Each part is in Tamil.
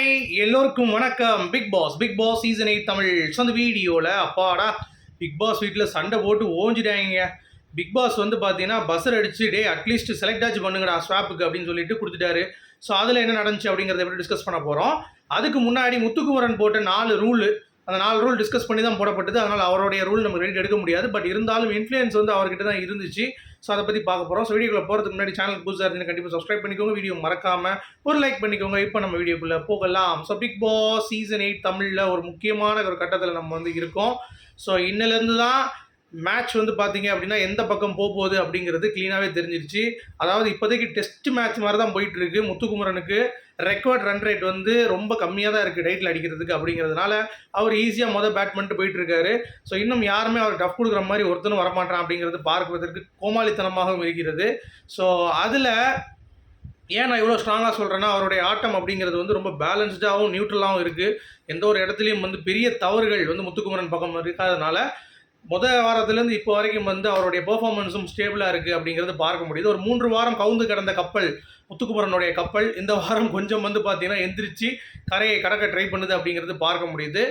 ஹாய் எல்லோருக்கும் வணக்கம். Big boss big boss season eight Tamil சொந்த அந்த வீடியோவில் அப்பாடா பிக் பாஸ் வீட்டில் சண்டை போட்டு ஓஞ்சிட்டாங்க. பிக் பாஸ் வந்து பார்த்தீங்கன்னா பஸ்ஸர் அடிச்சு டே அட்லீஸ்ட் செலக்ட் ஆச்சு பண்ணுங்கடா ஸ்வாப்புக்கு அப்படின்னு சொல்லிட்டு கொடுத்துட்டாரு. ஸோ அதில் என்ன நடந்துச்சு அப்படிங்கிறத எப்படி டிஸ்கஸ் பண்ண போகிறோம் அதுக்கு முன்னாடி முத்துக்குமரன் போட்ட நாலு ரூல் அந்த நாலு ரூல் டிஸ்கஸ் பண்ணி தான் போடப்பட்டது. அதனால் அவருடைய ரூல் நம்ம ரெடி எடுக்க முடியாது. பட் இருந்தாலும் இன்ஃப்ளூயன்ஸ் வந்து அவர்கிட்ட தான் இருந்துச்சு. ஸோ அதை பற்றி பார்க்க போகிறோம் ஸோ வீடியோக்குள்ள போகிறதுக்கு முன்னாடி சேனல் புதுசாக இருந்து கண்டிப்பாக சப்ஸ்கிரைப் பண்ணிக்கோங்க. வீடியோ மறக்காம ஒரு லைக் பண்ணிக்கோங்க. இப்போ நம்ம வீடியோக்குள்ளே போகலாம். So big boss season eight தமிழில் ஒரு முக்கியமான ஒரு கட்டத்தில் நம்ம வந்து இருக்கோம். ஸோ இன்னிலேருந்து தான் மேட்ச் வந்து பார்த்தீங்க அப்படின்னா எந்த பக்கம் போக போகுது அப்படிங்கிறது க்ளீனாகவே தெரிஞ்சிருச்சு. அதாவது இப்போதைக்கு டெஸ்ட் மேட்ச் மாதிரி தான் போயிட்டுருக்கு முத்துக்குமரனுக்கு ரெக்கார்ட் ரன் ரேட் வந்து ரொம்ப கம்மியாக தான் இருக்குது டைட்டில் அடிக்கிறதுக்கு அப்படிங்கிறதுனால அவர் ஈஸியாக மொதல் பேட் பண்ணிட்டு ஸோ இன்னும் யாருமே அவர் டஃப் கொடுக்குற மாதிரி ஒருத்தனும் வரமாட்டான் அப்படிங்கிறது பார்க்குவதற்கு கோமாளித்தனமாகவும் இருக்கிறது. ஸோ அதில் ஏன் நான் இவ்வளோ ஸ்ட்ராங்காக சொல்கிறேன்னா அவருடைய ஆட்டம் அப்படிங்கிறது வந்து ரொம்ப பேலன்ஸ்டாகவும் நியூட்ரலாகவும் இருக்குது எந்த ஒரு இடத்துலையும் வந்து பெரிய தவறுகள் வந்து முத்துக்குமரன் பக்கம் இருக்காதனால முதல் வாரத்துலேருந்து இப்போ வரைக்கும் வந்து அவருடைய பெர்ஃபார்மன்ஸும் ஸ்டேபிளாக இருக்குது அப்படிங்கிறது பார்க்க முடியுது. ஒரு மூன்று வாரம் கவுந்து கிடந்த கப்பல் முத்துக்குமரனுடைய கப்பல் இந்த வாரம் கொஞ்சம் வந்து பார்த்தீங்கன்னா எந்திரிச்சு கரையை கடக்க ட்ரை பண்ணுது அப்படிங்கிறது பார்க்க முடியுது.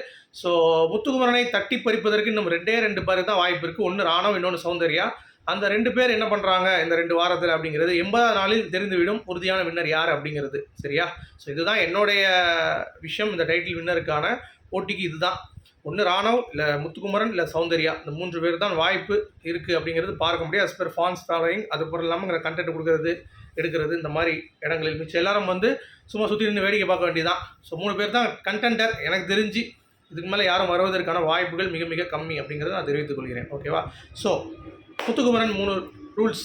ஸோ முத்துக்குமரனை தட்டி பறிப்பதற்கு இன்னும் ரெண்டே ரெண்டு பேர் தான் வாய்ப்பு இருக்குது ஒன்று ராணவ் இன்னொன்று சௌந்தர்யா. அந்த ரெண்டு பேர் என்ன பண்ணுறாங்க இந்த ரெண்டு வாரத்தில் அப்படிங்கிறது எண்பதாம் நாளில் தெரிந்துவிடும். உறுதியான வின்னர் யார் அப்படிங்கிறது சரியா? ஸோ இதுதான் என்னுடைய விஷயம். இந்த டைட்டில் வின்னருக்கான போட்டிக்கு இதுதான். ஒன்று ராணவ் இல்லை முத்துக்குமரன் இல்லை சௌந்தர்யா. இந்த மூன்று பேர் தான் வாய்ப்பு இருக்குது அப்படிங்கிறது பார்க்க முடியும். அஸ் பேர் ஃபான்ஸ் ஃபாலோயிங் அது பொருள் இல்லாமல் கண்டென்ட் கொடுக்கறது எடுக்கிறது இந்த மாதிரி இடங்களில். மிச்சம் எல்லாரும் வந்து சும்மா சுற்றி நின்று வேடிக்கை பார்க்க வேண்டியதான் ஸோ மூணு பேர் தான் கண்டென்டர் எனக்கு தெரிஞ்சு இதுக்கு மேலே யாரும் வருவதற்கான வாய்ப்புகள் மிக மிக கம்மி அப்படிங்கிறத நான் தெரிவித்துக் கொள்கிறேன். ஓகேவா ஸோ முத்துக்குமரன் மூணு ரூல்ஸ்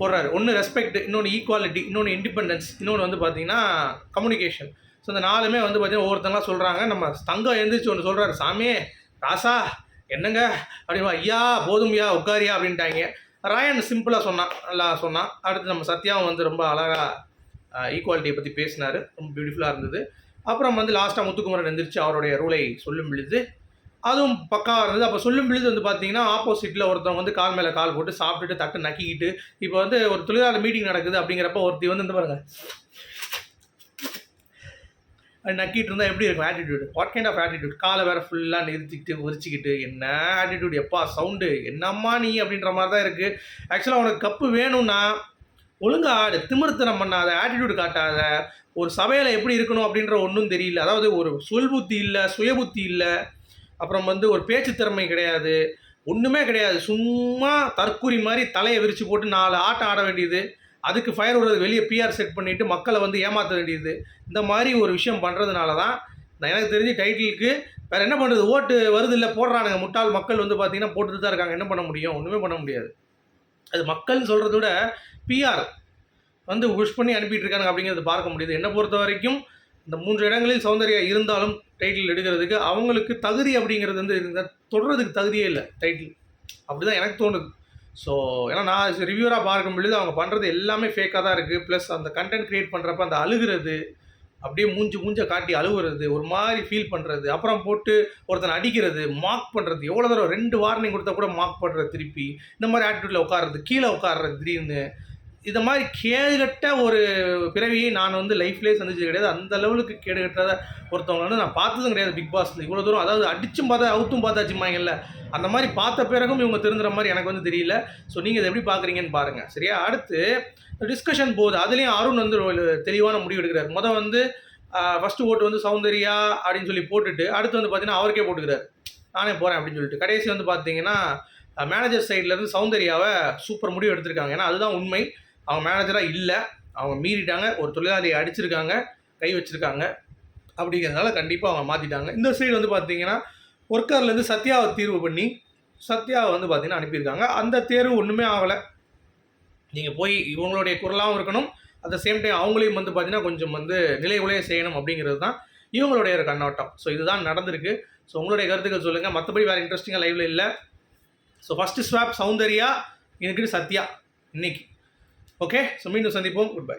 போடுறாரு. ஒன்று ரெஸ்பெக்ட் இன்னொன்று ஈக்குவாலிட்டி இன்னொன்று இண்டிபெண்டன்ஸ் இன்னொன்று வந்து பார்த்தீங்கன்னா கம்யூனிகேஷன் ஸோ இந்த நாலுமே வந்து பார்த்தீங்கன்னா ஒவ்வொருத்தங்களாம் சொல்கிறாங்க நம்ம தங்கம் எழுந்திரிச்சு ஒன்று சொல்கிறாரு சாமி ராசா என்னங்க? அப்படிமா ஐயா போதும்யா உட்காரியா அப்படின்ட்டாங்க. ராயன் சிம்பிளாக சொன்னான். நல்லா சொன்னான். அடுத்து நம்ம சத்யாவும் வந்து ரொம்ப அழகாக ஈக்குவாலிட்டியை பற்றி பேசினார். ரொம்ப பியூட்டிஃபுல்லாக இருந்தது. அப்புறம் வந்து லாஸ்ட்டாக முத்துக்குமரன் எந்திரிச்சு அவருடைய ரூலை சொல்லும் பொழுது அதுவும் பக்காவாக இருந்தது. அப்போ சொல்லும் பொழுது வந்து பார்த்தீங்கன்னா ஆப்போசிட்டில் ஒருத்தவங்க வந்து கால் மேலே கால் போட்டு சாப்பிட்டுட்டு தட்டு நக்கிக்கிட்டு இப்போ வந்து ஒரு தொழிலாளர் மீட்டிங் நடக்குது அப்படிங்கிறப்ப ஒருத்தி வந்து இந்த நக்கிட்டு இருந்தால் எப்படி இருக்கும்? Attitude what kind of attitude காலை வேறு ஃபுல்லாக நிறுத்திக்கிட்டு உரிச்சிக்கிட்டு என்ன ஆட்டிடியூட் எப்பா சவுண்டு என்னம்மா நீ? அப்படின்ற மாதிரி தான் இருக்குது ஆக்சுவலாக உனக்கு கப்பு வேணும்னா ஒழுங்கா ஆடு திமிர்த்தனம் பண்ணாத ஆட்டிடியூட் காட்டாத ஒரு சபையில் எப்படி இருக்கணும் அப்படின்ற ஒன்றும் தெரியல. அதாவது ஒரு சொல் புத்தி இல்லை சுயபுத்தி இல்லை அப்புறம் வந்து ஒரு பேச்சு திறமை கிடையாது. ஒன்றுமே கிடையாது. சும்மா தற்கூரி மாதிரி தலையை விரித்து போட்டு நாலு ஆட்டம் ஆட வேண்டியது. அதுக்கு ஃபயர் விடுறது வெளியே பிஆர் செட் பண்ணிவிட்டு மக்களை வந்து ஏமாற்ற வேண்டியது. இந்த மாதிரி ஒரு விஷயம் பண்ணுறதுனால தான் நான் எனக்கு தெரிஞ்சு டைட்டிலுக்கு வேறு என்ன பண்ணுறது ஓட்டு வருது இல்லை போடுறானுங்க. முட்டாள் மக்கள் வந்து பார்த்தீங்கன்னா போட்டுட்டு தான் இருக்காங்க. என்ன பண்ண முடியும்? ஒன்றுமே பண்ண முடியாது. அது மக்கள்னு சொல்கிறத விட பிஆர் வந்து விஷ் பண்ணி அனுப்பிட்டு இருக்காங்க அப்படிங்கிறது பார்க்க முடியுது. என்னை பொறுத்த வரைக்கும் இந்த மூன்று இடங்களில் சௌந்தர்யா இருந்தாலும் டைட்டில் எடுக்கிறதுக்கு அவங்களுக்கு தகுதி அப்படிங்கிறது வந்து இருந்தால் தொடர்றதுக்கு தகுதியே இல்லை டைட்டில் அப்படி தான் எனக்கு தோணுது. ஸோ ஏன்னா நான் ரிவ்யூராக பார்க்கும் பொழுது அவங்க பண்ணுறது எல்லாமே ஃபேக்காக தான் இருக்குது ப்ளஸ் அந்த கண்டென்ட் க்ரியேட் பண்ணுறப்ப அந்த அழுகிறது அப்படியே மூஞ்சி மூஞ்ச காட்டி அழுகுறது ஒரு மாதிரி ஃபீல் பண்ணுறது அப்புறம் போட்டு ஒருத்தனை அடிக்கிறது மார்க் பண்ணுறது எவ்வளோ தடவை ரெண்டு வார்னிங் கொடுத்தா கூட மார்க் பண்ணுறது திருப்பி இந்த மாதிரி ஆட்டிடியூட்டில் உட்காறது கீழே உட்காருறது திடீர்னு இது மாதிரி கேடுகட்ட ஒரு பிறவியை நான் வந்து லைஃப்லேயே சந்திச்சது கிடையாது. அந்த லெவலுக்கு கேடுகட்டாத ஒருத்தவங்க வந்து நான் பார்த்ததும் கிடையாது பிக் பாஸ் இவ்வளோ தூரம் அதாவது அடிச்சும் பார்த்தா அவுத்தும் பார்த்தாச்சுமாங்கல்ல அந்த மாதிரி பார்த்த பிறகும் இவங்க திருந்துற மாதிரி எனக்கு வந்து தெரியல. ஸோ நீங்கள் இதை எப்படி பார்க்குறீங்கன்னு பாருங்கள் சரியா? அடுத்து டிஸ்கஷன் போகுது. அதுலேயும் அருண் வந்து தெளிவான முடிவு எடுக்கிறார். மொதல் வந்து ஃபஸ்ட்டு ஓட்டு வந்து சௌந்தர்யா அப்படின்னு சொல்லி போட்டுட்டு அடுத்து வந்து பார்த்தீங்கன்னா அவருக்கே போட்டுக்கிறார். நானே போகிறேன் அப்படின்னு சொல்லிட்டு. கடைசி வந்து பார்த்தீங்கன்னா மேனேஜர் சைட்லேருந்து சௌந்தர்யாவை சூப்பர் முடிவு எடுத்திருக்காங்க. ஏன்னா அதுதான் உண்மை. அவங்க மேனேஜராக இல்லை. அவங்க மீறிட்டாங்க. ஒரு தொழிலாளியை அடிச்சிருக்காங்க. கை வச்சுருக்காங்க. அப்படிங்கிறதுனால கண்டிப்பாக அவங்க மாற்றிட்டாங்க இந்த சைடு வந்து பார்த்தீங்கன்னா ஒர்க்கர்லேருந்து சத்யாவை தீர்வு பண்ணி சத்யாவை வந்து பார்த்திங்கன்னா அனுப்பியிருக்காங்க. அந்த தேர்வு ஒன்றுமே ஆகலை. நீங்கள் போய் இவங்களுடைய குரலாகவும் இருக்கணும். அட் சேம் டைம் அவங்களையும் வந்து பார்த்தீங்கன்னா கொஞ்சம் வந்து நிலை உலைய செய்யணும் அப்படிங்கிறது தான் இவங்களுடைய ஒரு கண்ணோட்டம். ஸோ இதுதான் நடந்திருக்கு. ஸோ உங்களுடைய கருத்துக்கள் சொல்லுங்கள் மற்றபடி வேறு இன்ட்ரெஸ்டிங்காக லைவில் இல்லை. ஸோ ஃபஸ்ட்டு ஸ்வாப் சௌந்தர்யா எனக்கு சத்யா. இன்னைக்கு. ஓகே ஸோ மீண்டும் சந்திப்போம். Good bye